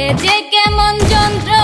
এ যে কেমন যন্ত্রণা